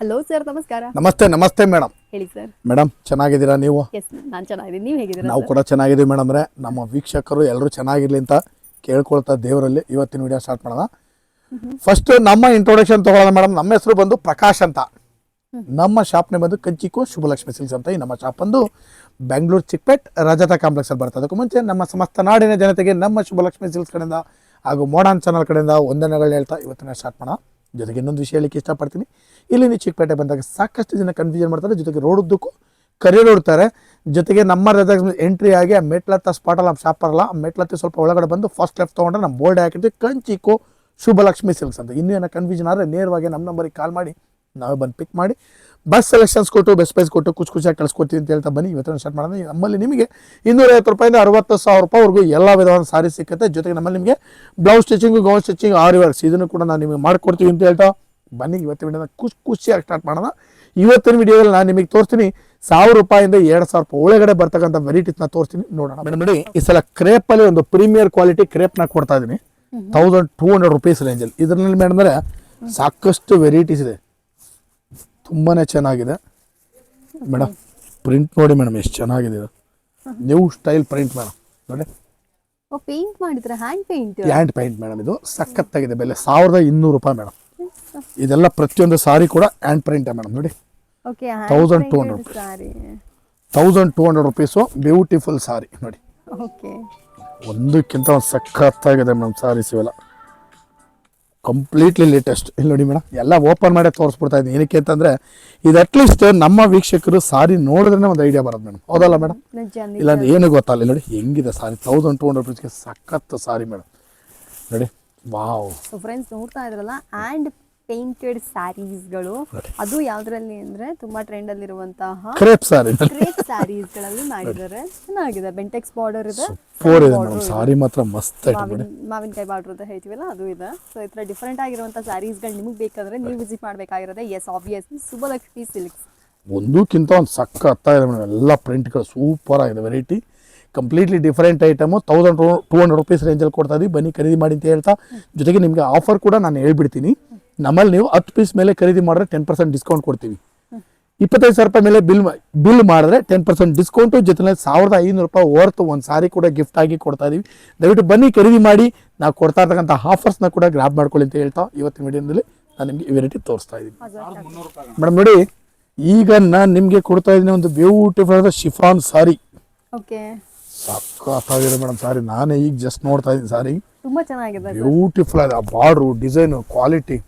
Hello sir ನಮಸ್ಕಾರ. ನಮಸ್ತೆ ನಮಸ್ತೆ ಮೇಡಮ್ ಹೇಳಿ ಸರ್ ಮೇಡಮ್ ಚೆನ್ನಾಗಿದ್ದೀರಾ ನೀವು? ಎಸ್ ನಾನು ಚೆನ್ನಾಗಿದ್ದೀನಿ. ನೀವು ಹೇಗಿದ್ದೀರಾ ನಾವು ಕೂಡ ಚೆನ್ನಾಗಿದ್ದೀವಿ ಮೇಡಮ್ರೆ ನಮ್ಮ ವೀಕ್ಷಕರು ಎಲ್ಲರೂ ಚೆನ್ನಾಗಿರ್ಲಿ ಅಂತ ಕೇಳ್ಕೊಳ್ತಾ ದೇವರಲ್ಲಿ ಇವತ್ತಿನ ವಿಡಿಯೋ ಸ್ಟಾರ್ಟ್ ಮಾಡೋಣ. ಫಸ್ಟ್ ನಮ್ಮ ಇಂಟ್ರೊಡಕ್ಷನ್ ತಗೊಳ್ಳೋಣ ಮೇಡಮ್ ನಮ್ಮ ಹೆಸರು ಬಂದು ಪ್ರಕಾಶ್ ಅಂತ. ನಮ್ಮ ಶಾಪ್ನೇ ಬಂದು ಕಂಚಿಕೋ ಶುಭಲಕ್ಷ್ಮಿ ಸಿಲ್ಸ್ ಅಂತ ಈ ನಮ್ಮ ಶಾಪ್ ಬಂದು ಬೆಂಗಳೂರು ಚಿಕ್ಕಪೇಟ್ ರಜತ ಕಾಂಪ್ಲೆಕ್ಸ್ ಅಲ್ಲಿ ಬರ್ತದೆ ಅದಕ್ಕೂ ಮುಂಚೆ ನಮ್ಮ ಸಮಸ್ತ ನಾಡಿನ ಜನತೆಗೆ ನಮ್ಮ ಶುಭಲಕ್ಷ್ಮಿ ಸಿಲ್ಸ್ ಕಡೆಯಿಂದ ಹಾಗೂ ಮೋಡಾನ್ ಚಾನಲ್ ಕಡೆಯಿಂದ ವಂದನೆಗಳನ್ನ ಹೇಳ್ತಾ ಇವತ್ತಿನ ಸ್ಟಾರ್ಟ್ ಮಾಡೋಣ. ಜೊತೆಗೆ ಇನ್ನೊಂದು ವಿಷಯ ಹೇಳಿಕ್ಕೆ ಇಷ್ಟಪಡ್ತೀನಿ. ಇಲ್ಲಿ ನೀವು ಚಿಕ್ಕಪೇಟೆ ಬಂದಾಗ ಸಾಕಷ್ಟು ಜನ ಕನ್ಫ್ಯೂಷನ್ ಮಾಡ್ತಾರೆ. ಜೊತೆಗೆ ರೋಡ್ ಉದ್ದಕ್ಕೂ ಕರಿಯರ್ ಹೊಡ್ತಾರೆ ಜೊತೆಗೆ ನಮ್ಮ ರಜಾಗ ಎಂಟ್ರಿ ಆಗಿ ಆ ಮೆಟ್ಲತ್ತ ಸ್ಪಾಟಲ್ಲಿ ನಮ್ಮ ಶಾಪ್ ಬರಲ್ಲ ಆ ಮೆಟ್ಲತ್ತಿ ಸ್ವಲ್ಪ ಒಳಗಡೆ ಬಂದು ಫಸ್ಟ್ ಲೆಫ್ಟ್ ತೊಗೊಂಡ್ರೆ ನಮ್ಮ ಬೋರ್ಡ್ ಹಾಕಿರ್ತೀವಿ. ಕಂಚಿಕೋ ಶುಭಲಕ್ಷ್ಮಿ ಸಿಲ್ಕ್ಸ್ ಅಂತ. ಇನ್ನೇನು ಕನ್ಫ್ಯೂಷನ್ ಆದರೆ ನೇರವಾಗಿ ನಮ್ಮ ನಂಬರಿಗೆ ಕಾಲ್ ಮಾಡಿ. ನಾವೇ ಬಂದು ಪಿಕ್ ಮಾಡಿ ಬಸ್ ಸೆಲೆಕ್ಷನ್ಸ್ ಕೊಟ್ಟು ಬೆಸ್ಟ್ ಪ್ರೈಸ್ ಕೊಟ್ಟು ಖುಷಿ ಖುಷಿಯಾಗಿ ಕಳಿಸ್ಕೊಡ್ತೀವಿ ಅಂತ ಹೇಳ್ತಾ ಬನ್ನಿ. ಇವತ್ತು ಸ್ಟಾರ್ಟ್ ಮಾಡೋಣ. ನಮ್ಮಲ್ಲಿ ನಿಮಗೆ ಇನ್ನೂರೈವತ್ತು ರೂಪಾಯಿಂದ ಅರವತ್ತು ಸಾವಿರ ರೂಪಾಯಿವರೆಗೂ ಎಲ್ಲ ವಿಧವಾದ ಸಾರಿ ಸಿಕ್ಕುತ್ತೆ. ಜೊತೆಗೆ ನಮ್ಮಲ್ಲಿ ನಿಮಗೆ blouse stitching gown stitching aari works ಇದನ್ನು ಕೂಡ ನಾನು ನಿಮಗೆ ಮಾಡಿಕೊಡ್ತೀವಿ ಅಂತ ಹೇಳ್ತಾ ಬನ್ನಿ. ಇವತ್ತಿನ ವಿಡಿಯೋನ ಖುಷಿ ಖುಷಿಯಾಗಿ ಸ್ಟಾರ್ಟ್ ಮಾಡೋಣ. ಇವತ್ತಿನ ವಿಡಿಯೋದಲ್ಲಿ ನಾನು ನಿಮಗೆ ತೋರಿಸ್ತೀನಿ ಸಾವಿರ ರೂಪಾಯಿಂದ ಎರಡು ಸಾವಿರ ರೂಪಾಯಿ ಒಳಗಡೆ ಬರ್ತಕ್ಕಂಥ ವೆರೈಟೀಸ್ನ ತೋರಿಸ್ತೀನಿ. ನೋಡೋಣ. ಮೇಡಮ್ ನೋಡಿ ಈ ಸಲ ಕ್ರೇಪಲ್ಲಿ ಒಂದು ಪ್ರೀಮಿಯರ್ ಕ್ವಾಲಿಟಿ ಕ್ರೇಪ್ನ ಕೊಡ್ತಾ ಇದ್ದೀನಿ. ತೌಸಂಡ್ ಟೂ ಹಂಡ್ರೆಡ್ ರುಪೀಸ್ ರೇಂಜಲ್ಲಿ ಇದರಲ್ಲಿ ಮೇಡಮ್ ಅಂದರೆ ಸಾಕಷ್ಟು ವೆರೈಟೀಸ್ ಇದೆ. ತುಂಬಾ ಚೆನ್ನಾಗಿದೆ. ಮೇಡಮ್ ಪ್ರಿಂಟ್ ನೋಡಿ ಮೇಡಮ್ ಎಷ್ಟು ಚೆನ್ನಾಗಿದೆ ಇದು. ನ್ಯೂ ಸ್ಟೈಲ್ ಪ್ರಿಂಟ್ ಮೇಡಮ್ ನೋಡಿ. ಓ ಪೇಂಟ್ ಮಾಡಿದ್ರೆ? Hand paint hand paint madam ಇದು. ಸಖತ್ತಾಗಿದೆ ಬೆಲೆ. ಸಾವಿರದ ಇನ್ನೂರು ರೂಪಾಯಿ ಮೇಡಮ್ ಇದೆಲ್ಲ ಪ್ರತಿಯೊಂದು ಸಾರಿ ಕೂಡ ಹ್ಯಾಂಡ್ ಪ್ರಿಂಟ್ ಮೇಡಮ್ ನೋಡಿ. Okay 1200 sari. Thousand two hundred rupees beautiful sari. ನೋಡಿ. ಓಕೆ ಒಂದಕ್ಕಿಂತ ಒಂದು ಸಖತ್ತಾಗಿದೆ ಮೇಡಮ್ ಸಾರೀಸ್ ಇವೆಲ್ಲ ಕಂಪ್ಲೀಟ್ಲಿ ಲೇಟೆಸ್ಟ್ ಇಲ್ಲಿ ನೋಡಿ ಮೇಡಮ್ ಎಲ್ಲ ಓಪನ್ ಮಾಡೇ ತೋರಿಸ್ಬಿಡ್ತಾ ಇದ್ದೀನಿ. ಏನಕ್ಕೆ ಅಂತಂದರೆ ಇದು ಅಟ್ಲೀಸ್ಟ್ ನಮ್ಮ ವೀಕ್ಷಕರು ಸಾರಿ ನೋಡಿದ್ರೆ ಒಂದು ಐಡಿಯಾ ಬರೋದು ಮೇಡಮ್. ಹೌದಲ್ಲ ಮೇಡಮ್? ಇಲ್ಲಾಂದ್ರೆ ಏನು ಗೊತ್ತಲ್ಲ ನೋಡಿ ಹೆಂಗಿದೆ ಸಾರಿ. ತೌಸಂಡ್ ಟೂ ಹಂಡ್ರೆಡ್ ರುಪೀಸ್ಗೆ ಸಖತ್ತು ಸಾರಿ ಮೇಡಮ್. ನೋಡಿ ವಾವ್ ಸೊ ಫ್ರೆಂಡ್ಸ್ ನೋಡ್ತಾ ಇದ್ರಲ್ಲ ಹ್ಯಾಂಡ್ ಪೇಂಟೆಡ್ ಸ್ಯಾರೀಸ್ಗಳು ಅದು ಯಾವ್ದ್ರಲ್ಲಿ ಅಂದ್ರೆ ತುಂಬಾ ಟ್ರೆಂಡ್ ಅಲ್ಲಿರುವಂತಹ ಕ್ರೇಪ್ ಕ್ರೇಪ್ ಸ್ಯಾರೀಸ್ಗಳಲ್ಲಿ ಮಾಡಿದ್ದಾರೆ. ಚೆನ್ನಾಗಿದೆ. ಬೆಂಟೆಕ್ಸ್ ಬಾರ್ಡರ್ ಇದೆ. ಫೋರ್ ಇದೆ. ಮೇಡಮ್ ಸಾರಿ ಮಾತ್ರ ಮಸ್ತ್ ಮಾವಿನಕಾಯಿ ಬಾರ್ಡರ್ ಅಂತ ಹೇಳ್ತೀವಲ್ಲ ಅದು ಇದೆ. ಸೊ ಈ ಥರ ಡಿಫ್ರೆಂಟ್ ಆಗಿರುವಂಥ ಸ್ಯಾರೀಸ್ಗಳು ನಿಮಗೆ ಬೇಕಾದ್ರೆ ನೀವು ವಿಸಿಟ್ ಮಾಡಬೇಕಾಗಿರೋದೆ. ಎಸ್ ಆಬ್ವಿಯಸ್ಲಿ ಸುಬಲಕ್ಷ್ಮಿ ಸಿಲ್ಕ್ಸ್ ಒಂದಕ್ಕಿಂತ ಒಂದು ಸಕ್ಕ ಇದೆ ಮೇಡಮ್. ಎಲ್ಲ ಪ್ರಿಂಟ್ಗಳು ಸೂಪರ್ ಆಗಿದೆ. Variety completely different item thousand two hundred rupees ರೇಂಜಲ್ಲಿ ಕೊಡ್ತಾ ಇದ್ದೀವಿ ಬನ್ನಿ ಖರೀದಿ ಮಾಡಿ ಅಂತ ಹೇಳ್ತಾ. ಜೊತೆಗೆ ನಿಮಗೆ ಆಫರ್ ಕೂಡ ನಾನು ಹೇಳ್ಬಿಡ್ತೀನಿ. ನಮ್ಮಲ್ಲಿ ನೀವು ಹತ್ತು ಪೀಸ್ ಮೇಲೆ ಖರೀದಿ ಮಾಡಿದ್ರೆ ಟೆನ್ ಪರ್ಸೆಂಟ್ ಡಿಸ್ಕೌಂಟ್ ಕೊಡ್ತೀವಿ. ಇಪ್ಪತ್ತೈದು ಸಾವಿರ ರೂಪಾಯಿ ಮೇಲೆ ಬಿಲ್ ಬಿಲ್ ಮಾಡಿದ್ರೆ ಟೆನ್ ಪರ್ಸೆಂಟ್ ಡಿಸ್ಕೌಂಟು ಜೊತೆಲಿ ಸಾವಿರದ ಐನೂರು ರೂಪಾಯಿ ಓರ್ತು ಒಂದು ಸಾರಿ ಕೂಡ ಗಿಫ್ಟ್ ಆಗಿ ಕೊಡ್ತಾ ಇದೀವಿ. ದಯವಿಟ್ಟು ಬನ್ನಿ ಖರೀದಿ ಮಾಡಿ ನಾವು ಕೊಡ್ತಾ ಇರ್ತಕ್ಕಂಥ ಆಫರ್ಸ್ನ ಕೂಡ ಗ್ರಾಪ್ ಮಾಡ್ಕೊಳ್ಳಿ ಅಂತ ಹೇಳ್ತಾ ಇವತ್ತಿನ ವಿಡಿಯೋದಲ್ಲಿ ನಾನು ನಿಮಗೆ ವೆರೈಟಿ ತೋರಿಸ್ತಾ ಇದ್ದೀನಿ ಮೇಡಮ್ ನೋಡಿ ಈಗ ನಾನು ನಿಮಗೆ ಕೊಡ್ತಾ ಇದ್ದೀನಿ ಒಂದು ಬ್ಯೂಟಿಫುಲ್ ಆದ ಶಿಫಾನ್ ಸಾರಿ ಓಕೆ ಸಕ್ಕತ್ತಾಗಿದೆ ಮೇಡಮ್ ಸಾರಿ ನಾನೇ ಈಗ ಜಸ್ಟ್ ನೋಡ್ತಾ ಇದ್ದೀನಿ ಸಾರಿ ತುಂಬಾ ಚೆನ್ನಾಗಿದೆ ಬ್ಯೂಟಿಫುಲ್ ಆಗಿದೆ ಆ ಬಾರ್ಡ್ರು ಡಿಸೈನು ಕ್ವಾಲಿಟಿ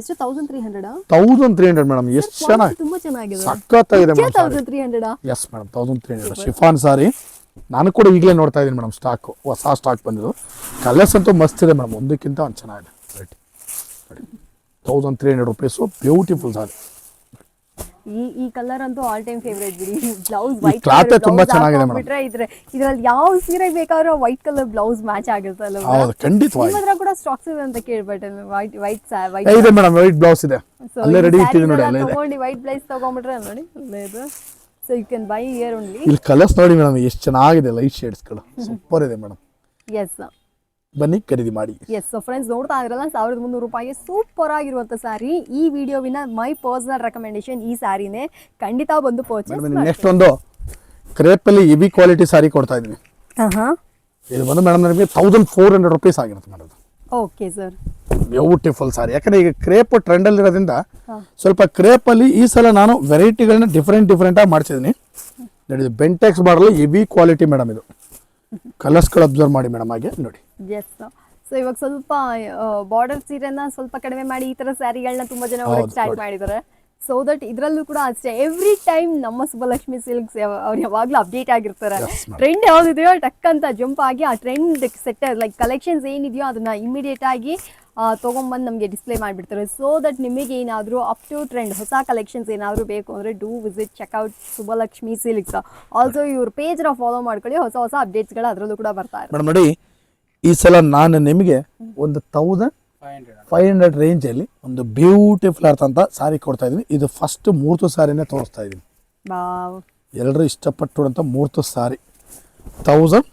ಎಷ್ಟು thousand three hundred thousand three hundred madam ಎಷ್ಟು ಚೆನ್ನಾಗಿ ತುಂಬಾ ಚೆನ್ನಾಗಿದೆ. ಸಖತ್ತಾಗಿದೆ madam sari thousand three hundred yes madam thousand three hundred chiffon sari ನಾನು ಕೂಡ ಈಗಲೇ ನೋಡ್ತಾ ಇದ್ದೀನಿ ಮೇಡಮ್ ಸ್ಟಾಕ್ ಹೊಸ ಸ್ಟಾಕ್ ಬಂದಿದ್ದು. ಕಲರ್ಸ್ ಅಂತೂ ಮಸ್ತ್ ಇದೆ ಮೇಡಮ್ ಒಂದಕ್ಕಿಂತ ಒಂದು ಚೆನ್ನಾಗಿದೆ. Right thousand three hundred rupees beautiful sari ಈ ಈ ಕಲರ್ ಅಂತೂ ಆಲ್ ಟೈಮ್ ಫೇವ್ರೇಟ್ ಬಿಡಿ. ಬ್ಲೌಸ್ ವೈಟ್ ಕ್ಲಾತ್ ತುಂಬಾ ಚೆನ್ನಾಗಿದೆ ಮೇಡಂ ಬಿಟ್ರೆ ಇದ್ರೆ ಇದ್ರಲ್ಲಿ ಯಾವ ಸೀರೆ ಬೇಕಾದ್ರೂ ವೈಟ್ ಕಲರ್ ಬ್ಲೌಸ್ ಮ್ಯಾಚ್ ಆಗುತ್ತಲ್ಲ ಹೌದು ಖಂಡಿತವಾಗಿ ನಿಮ್ಮ ಹತ್ರ ಕೂಡ ಸ್ಟಾಕ್ಸ್ ಇದೆ ಅಂತ ಕೇಳ್ಬಿಟ್ಟೆ ವೈಟ್ ವೈಟ್ ವೈಟ್ ಇದೆ ಮೇಡಂ ವೈಟ್ ಬ್ಲೌಸ್ ಇದೆ. ಅಲ್ಲೇ ರೆಡಿ ಇಟ್ಟಿದ್ದೀನಿ ನೋಡಿ ಅಲ್ಲೇ ಇದೆ. ತಗೊಂಡು ವೈಟ್ ಬ್ಲೈಸ್ ತಗೊಂಡ್ಬಿಟ್ರೆ ನೋಡಿ ಅಲ್ಲೇ ಇದು. So you can buy here only ಇಲ್ಲಿ ಕಲರ್ಸ್ ನೋಡಿ ಮೇಡಂ ಎಷ್ಟು ಚೆನ್ನಾಗಿದೆ ಲೈಟ್ ಶೇಡ್ಸ್ಗಳು ಸೂಪರ್ ಇದೆ ಮೇಡಮ್. ಎಸ್ ಬನ್ನಿ ಖರೀದಿ ಮಾಡಿ. ಎಸ್ ಸೊ ಫ್ರೆಂಡ್ಸ್ ನೋಡ್ತಾ ಇದ್ರಲ್ಲ ಸಾವಿರದ ಮುನ್ನೂರು ರೂಪಾಯಿಗೆ ಸೂಪರ್ ಆಗಿರುವಂತ ಸಾರಿ ಈ ವಿಡಿಯೋವಿನ ಮೈ ಪರ್ಸನಲ್ ರೆಕಮೆಂಡೇಶನ್ ಈ ಸಾರಿನೇ ಖಂಡಿತ ಬಂದು ಪರ್ಚೇಸ್ ನೆಕ್ಸ್ಟ್ ಒಂದು ಕ್ರೇಪಲ್ಲಿ ಹೆವಿ ಕ್ವಾಲಿಟಿ ಸಾರಿ ಕೊಡ್ತಾ ಇದೀನಿ ಹಾಂ ಇದು ಬಂದು ಮೇಡಮ್ ನಮಗೆ ತೌಸಂಡ್ ಫೋರ್ ಹಂಡ್ರೆಡ್ ರುಪೀಸ್ ಆಗಿರುತ್ತೆ madam okay sir beautiful sari ಯಾಕಂದ್ರೆ ಈಗ ಕ್ರೇಪ್ ಟ್ರೆಂಡಲ್ಲಿ ಇರೋದ್ರಿಂದ ಸ್ವಲ್ಪ ಕ್ರೇಪ್ ಅಲ್ಲಿ ಈ ಸಲ ನಾನು ವೆರೈಟಿಗಳನ್ನ ಡಿಫ್ರೆಂಟ್ ಡಿಫ್ರೆಂಟಾಗಿ ಆಗಿ ಇದು ಬೆಂಟೆಕ್ಸ್ ಮಾಡಲು ಹೆವಿ ಕ್ವಾಲಿಟಿ ಮೇಡಮ್ ಇದು. ಕಲರ್ಸ್ಗಳು ಅಬ್ಸರ್ವ್ ಮಾಡಿ ಮೇಡಮ್ ಹಾಗೆ ನೋಡಿ. ಎಸ್ ಸೊ ಇವಾಗ ಸ್ವಲ್ಪ ಬಾರ್ಡರ್ ಸೀರೆನ ಸ್ವಲ್ಪ ಕಡಿಮೆ ಮಾಡಿ ಈ ತರ ಸ್ಯಾರಿಗಳನ್ನ ತುಂಬಾ ಜನ ಸ್ಟಾರ್ಟ್ ನೋಡಿ. ಮಾಡಿದ್ದಾರೆ ಸೊ ದಟ್ ಇದರಲ್ಲೂ ಕೂಡ ಅಷ್ಟೇ ಎವ್ರಿ ಟೈಮ್ ನಮ್ಮ ಸುಬ್ಬಲಕ್ಷ್ಮಿ ಸಿಲ್ಕ್ಸ್ ಅವ್ರು ಯಾವಾಗ್ಲೂ ಅಪ್ಡೇಟ್ ಆಗಿರ್ತಾರೆ. ಟ್ರೆಂಡ್ ಯಾವ್ದಿದೆಯೋ ಟಕ್ ಅಂತ ಜಂಪ್ ಆಗಿ ಆ ಟ್ರೆಂಡ್ ಸೆಟ್ ಲೈಕ್ ಕಲೆಕ್ಷನ್ಸ್ ಏನಿದೆಯೋ ಅದನ್ನ ಇಮಿಡಿಯೇಟ್ ಆಗಿ ತಗೊಂಬಂದು ನಮಗೆ ಡಿಸ್ಪ್ಲೇ ಮಾಡಿಬಿಡ್ತಾರೆ. ಸೊ ದಟ್ ನಿಮಗೆ ಏನಾದರೂ ಅಪ್ ಟು ಟ್ರೆಂಡ್ ಹೊಸ ಕಲೆಕ್ಷನ್ಸ್ ಏನಾದರೂ ಬೇಕು ಅಂದರೆ do visit check out Subbalakshmi silks also ಇವ್ರ ಪೇಜ್ನ ಫಾಲೋ ಮಾಡ್ಕೊಳ್ಳಿ ಹೊಸ ಹೊಸ ಅಪ್ಡೇಟ್ಸ್ಗಳು ಅದರಲ್ಲೂ ಕೂಡ ಬರ್ತಾ ಇರೋದು ನೋಡಿ ಈ ಸಲ ನಾನು ನಿಮಗೆ ಒಂದು ತೌಸಂಡ್ ಫೈವ್ ಹಂಡ್ರೆಡ್ ರೇಂಜಲ್ಲಿ ಒಂದು ಬ್ಯೂಟಿಫುಲ್ ಅಂತ ಸಾರಿ ಕೊಡ್ತಾ ಇದ್ದೀನಿ. ಇದು ಫಸ್ಟ್ ಮೂರ್ತು ಸಾರಿನೇ ತೋರಿಸ್ತಾ ಇದ್ದೀನಿ. ಎಲ್ಲರೂ ಇಷ್ಟಪಟ್ಟಿರುವಂಥ ಮೂರ್ತು sari. Thousand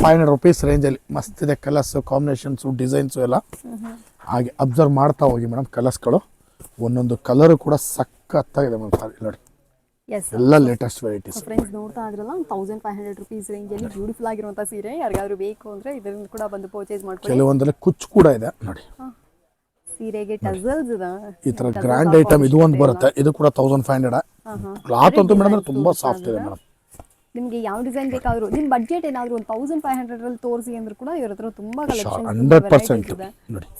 five hundred rupees ರೇಂಜಲ್ಲಿ ಮಸ್ತ್ ಇದೆ. ಕಲರ್ಸು ಕಾಂಬಿನೇಷನ್ಸು ಡಿಸೈನ್ಸು ಎಲ್ಲ. ಹಾಗೆ ಅಬ್ಸರ್ವ್ ಮಾಡ್ತಾ ಹೋಗಿ ಮೇಡಮ್ ಕಲರ್ಸ್ಗಳು ಒಂದೊಂದು ಕಲರು ಕೂಡ ಸಖತ್ತಾಗಿದೆ ಮೇಡಮ್ ಸಾರಿ. ನೋಡಿ. ಎಲ್ಲ ಲೇಟೆಸ್ಟ್ ವೆರೈಟೀಸ್ ಫ್ರೆಂಡ್ಸ್ ನೋಡ್ತಾ ಇದ್ರಲ್ಲ ಒಂದು ತೌಸಂಡ್ ಫೈವ್ ಹಂಡ್ರೆಡ್ ರುಪೀಸ್ ರೇಂಜಲ್ಲಿ ಬ್ಯೂಟಿಫುಲ್ ಆಗಿರುವಂಥ ಸೀರೆ ಯಾರಿಗಾದ್ರೂ ಬೇಕು ಅಂದ್ರೆ ಇದರಿಂದ ಕೂಡ ಬಂದು ಪರ್ಚೇಸ್ ಮಾಡ್ಕೊಳ್ಳಿ. ಕೆಲವೊಂದರಲ್ಲಿ ಕುಚ್ಚು ಕೂಡ ಇದೆ ನೋಡಿ. ಸೀರೆಗೆ ಟಸಲ್ಸ್ ಇದೆ. ಈ ಥರ ಗ್ರ್ಯಾಂಡ್ ಐಟಮ್ ಇದು ಒಂದು ಬರುತ್ತೆ ಇದು ಕೂಡ ತೌಸಂಡ್ ಫೈವ್ ಹಂಡ್ರೆಡ್ ಕ್ಲಾತ್ ಅಂತೂ ಮೇಡಮ್ ತುಂಬಾ ಸಾಫ್ಟ್ ಇದೆ ಮೇಡಮ್. ನಿಮಗೆ ಯಾವ ಡಿಸೈನ್ ಬೇಕಾದರೂ ನಿಮ್ಮ ಬಜೆಟ್ ಏನಾದರೂ ಒಂದು ತೌಸಂಡ್ ಫೈವ್ ಹಂಡ್ರೆಡಲ್ಲಿ ತೋರಿಸಿ ಅಂದ್ರೂ ಕೂಡ ಇವ್ರ ಹತ್ರ ತುಂಬ ಪರ್ಸೆಂಟ್ ಇದೆ.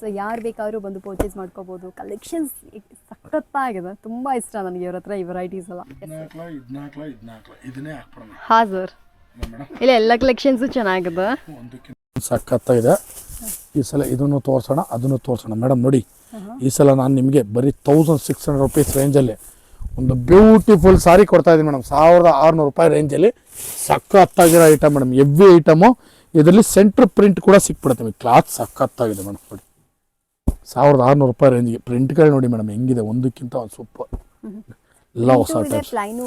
ಸೊ ಯಾರು ಬೇಕಾದ್ರೂ ಬಂದು ಪರ್ಚೇಸ್ ಮಾಡ್ಕೋಬೋದು. ಕಲೆಕ್ಷನ್ಸ್ ಸಖತ್ತಾಗಿದೆ ತುಂಬಾ ಇಷ್ಟ ನನಗೆ ಇವ್ರ ಹತ್ರ ಈ ವೆರೈಟೀಸ್ ಎಲ್ಲ. ಇದನ್ನೇ ಹಾಂ ಸರ್. ಇಲ್ಲ ಎಲ್ಲ ಕಲೆಕ್ಷನ್ಸು ಚೆನ್ನಾಗಿದೆ. ಸಖತ್ತಾಗಿದೆ. ಈ ಸಲ ಇದನ್ನು ತೋರಿಸೋಣ ಅದನ್ನು ತೋರಿಸೋಣ. ಮೇಡಮ್ ನೋಡಿ. ಈ ಸಲ ನಾನು ನಿಮಗೆ ಬರೀ ತೌಸಂಡ್ ಸಿಕ್ಸ್ ಹಂಡ್ರೆಡ್ ರುಪೀಸ್ ರೇಂಜಲ್ಲಿ ಒಂದು ಬ್ಯೂಟಿಫುಲ್ ಸಾರಿ ಕೊಡ್ತಾ ಇದ್ದೀನಿ ಮೇಡಮ್ ಸಾವಿರದ ಆರುನೂರು ರೂಪಾಯಿ ರೇಂಜಲ್ಲಿ ಸಖತ್ತಾಗಿರೋ ಐಟಮ್ ಮೇಡಮ್ ಎವ್ರಿ ಐಟಮು ಇದರಲ್ಲಿ ಸೆಂಟ್ರ್ ಪ್ರಿಂಟ್ ಕೂಡ ಸಿಕ್ಬಿಡುತ್ತೆ. ನಿಮಗೆ ಕ್ಲಾತ್ ಸಖತ್ತಾಗಿದೆ ಮೇಡಮ್ ನೋಡಿ. ಸಾವಿರದ ಆರುನೂರು ರೂಪಾಯಿ ರೇಂಜ್ಗೆ ಪ್ರಿಂಟ್ಗಳು ನೋಡಿ ಮೇಡಮ್ ಹೆಂಗಿದೆ ಒಂದಕ್ಕಿಂತ ಒಂದು ಸೂಪರ್ ಎಲ್ಲ ಹೊಸ ಪ್ಲೈನು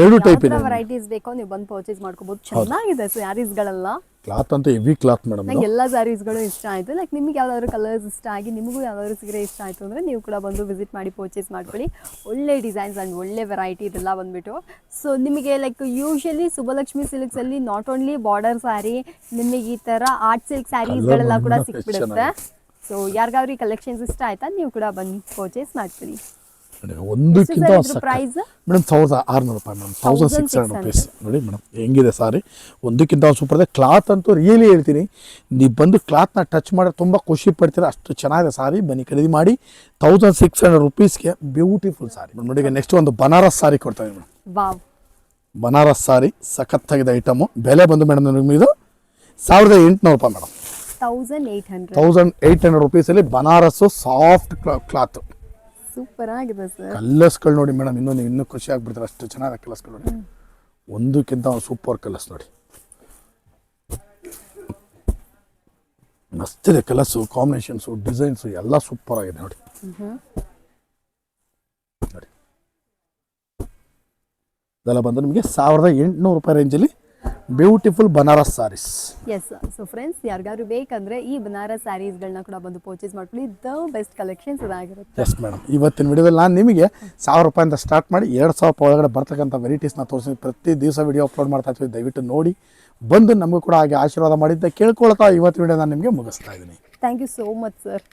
ಎರಡು ಟೈಪ್ ಇದೆ. ವೆರೈಟೀಸ್ ಬೇಕೋ ನೀವು ಬಂದು ಪರ್ಚೇಸ್ ಮಾಡ್ಕೋಬಹುದು ಚೆನ್ನಾಗಿದೆ ಸ್ಯಾರೀಸ್ಗಳೆಲ್ಲ ಕ್ಲಾತ್ ಅಂತ ಹೆವಿ ಕ್ಲಾತ್ ಮೇಡಮ್ ನಂಗೆ ಎಲ್ಲ ಸ್ಯಾರೀಸ್ಗಳು ಇಷ್ಟ ಆಯಿತು. ಲೈಕ್ ನಿಮಗೆ ಯಾವ್ದಾದ್ರು ಕಲರ್ಸ್ ಇಷ್ಟ ಆಗಿ ನಿಮಗೂ ಯಾವ್ದಾದ್ರು ಸೀರೆ ಇಷ್ಟ ಆಯಿತು ಅಂದರೆ ನೀವು ಕೂಡ ಬಂದು ವಿಸಿಟ್ ಮಾಡಿ ಪರ್ಚೇಸ್ ಮಾಡ್ಕೊಳ್ಳಿ. ಒಳ್ಳೆ ಡಿಸೈನ್ಸ್ ಆ್ಯಂಡ್ ಒಳ್ಳೆ ವೆರೈಟಿ ಇದೆಲ್ಲ ಬಂದ್ಬಿಟ್ಟು. ಸೊ ನಿಮಗೆ ಲೈಕ್ ಯೂಶಲಿ ಸುಬ್ಬಲಕ್ಷ್ಮಿ ಸಿಲ್ಕ್ಸಲ್ಲಿ ನಾಟ್ ಓನ್ಲಿ ಬಾರ್ಡರ್ ಸ್ಯಾರಿ ನಿಮಗೆ ಈ ಥರ ಆರ್ಟ್ ಸಿಲ್ಕ್ ಸ್ಯಾರೀಸ್ಗಳೆಲ್ಲ ಕೂಡ ಸಿಕ್ಬಿಡುತ್ತೆ. ಸೊ ಯಾರಿಗಾದ್ರೂ ಈ ಕಲೆಕ್ಷನ್ಸ್ ಇಷ್ಟ ಆಯ್ತಾ? ನೀವು ಕೂಡ ಬಂದು ಪರ್ಚೇಸ್ ಮಾಡ್ತೀರಿ. ಒಂದಕ್ಕಿಂತ ಪ್ರೈಸ್ ಮೇಡಮ್ ಸಾವಿರದ ಆರುನೂರು ರೂಪಾಯಿ madam thousand six hundred rupees ನೋಡಿ ಮೇಡಮ್ ಹೆಂಗಿದೆ ಸಾರಿ? ಒಂದಕ್ಕಿಂತ ಒಂದು ಸೂಪರ್ ಇದೆ. ಕ್ಲಾತ್ ಅಂತೂ ರಿಯಲಿ ಹೇಳ್ತೀನಿ. ನೀವು ಬಂದು ಕ್ಲಾತ್ನ ಟಚ್ ಮಾಡಿದ್ರೆ ತುಂಬ ಖುಷಿ ಪಡ್ತೀರ? ಅಷ್ಟು ಚೆನ್ನಾಗಿದೆ ಸಾರಿ. ಬನ್ನಿ ಖರೀದಿ ಮಾಡಿ. ತೌಸಂಡ್ ಸಿಕ್ಸ್ ಹಂಡ್ರೆಡ್ ರುಪೀಸ್ಗೆ ಬ್ಯೂಟಿಫುಲ್ ಸಾರಿ. ನೋಡಿ ಈಗ ನೆಕ್ಸ್ಟ್ ಒಂದು ಬನಾರಸ್ ಸಾರಿ ಕೊಡ್ತಾ ಇದ್ದೀನಿ ಮೇಡಮ್ ಬನಾರಸ್ ಸಾರಿ ಸಖತ್ತಾಗಿದೆ ಐಟಮು ಬೆಲೆ ಬಂದು ಮೇಡಮ್ ನಿಮಗೆ ಇದು ಸಾವಿರದ ಎಂಟುನೂರು ರೂಪಾಯಿ madam thousand eight hundred hundred ರುಪೀಸಲ್ಲಿ Banaras soft cloth super ಆಗಿದೆ ಸರ್ ಕಲರ್ಸ್ಗಳು ನೋಡಿ ಮೇಡಮ್ ಇನ್ನೊಂದು ಇನ್ನೂ ಖುಷಿ ಆಗ್ಬಿಡ್ತಾರೆ. ಅಷ್ಟು ಚೆನ್ನಾಗಿದೆ ಕಲರ್ಸ್ಗಳು ನೋಡಿ. ಒಂದಕ್ಕಿಂತ ಒಂದು ಸೂಪರ್ ಕಲರ್ಸ್ ನೋಡಿ. ಮಸ್ತಿದೆ ಕಲರ್ಸು ಕಾಂಬಿನೇಷನ್ಸು ಡಿಸೈನ್ಸು ಎಲ್ಲ ಸೂಪರ್ ಆಗಿದೆ ನೋಡಿ. ನೋಡಿ. ಇದೆಲ್ಲ ಬಂದು ನಿಮಗೆ ಸಾವಿರದ ಎಂಟುನೂರು ರೂಪಾಯಿ ರೇಂಜಲ್ಲಿ beautiful Banaras saris. Yes so friends ಯಾರಿಗಾದ್ರು ಬೇಕಂದ್ರೆ ಈ ಬನಾರಸ್ ಸ್ಯಾರೀಸ್ಗಳನ್ನ ಕೂಡ ಬಂದು ಪರ್ಚೇಸ್ ಮಾಡ್ಕೊಳ್ಳಿ. ದ ಬೆಸ್ಟ್ ಕಲೆಕ್ಷನ್ಸ್ ಇದಾಗಿರುತ್ತೆ. ಎಸ್ ಮೇಡಮ್ ಇವತ್ತಿನ ವಿಡಿಯೋದಲ್ಲಿ ನಾನು ನಿಮಗೆ ಸಾವಿರ ರೂಪಾಯಿಂದ ಸ್ಟಾರ್ಟ್ ಮಾಡಿ ಎರಡು ಸಾವಿರ ರೂಪಾಯಿ ಒಳಗಡೆ ಬರ್ತಕ್ಕಂಥ ವೆರೈಟೀಸ್ನ ತೋರಿಸಿ ಪ್ರತಿ ದಿವಸ ವಿಡಿಯೋ ಅಪ್ಲೋಡ್ ಮಾಡ್ತಾ ಇರ್ತೀವಿ. ದಯವಿಟ್ಟು ನೋಡಿ. ಬಂದು ನಮಗೂ ಕೂಡ ಹಾಗೆ ಆಶೀರ್ವಾದ ಮಾಡಿದ್ದೆ ಕೇಳ್ಕೊಳ್ತಾ ಇವತ್ತು ವಿಡಿಯೋ ನಾನು ನಿಮಗೆ ಮುಗಿಸ್ತಾ ಇದ್ದೀನಿ. Thank you so much sir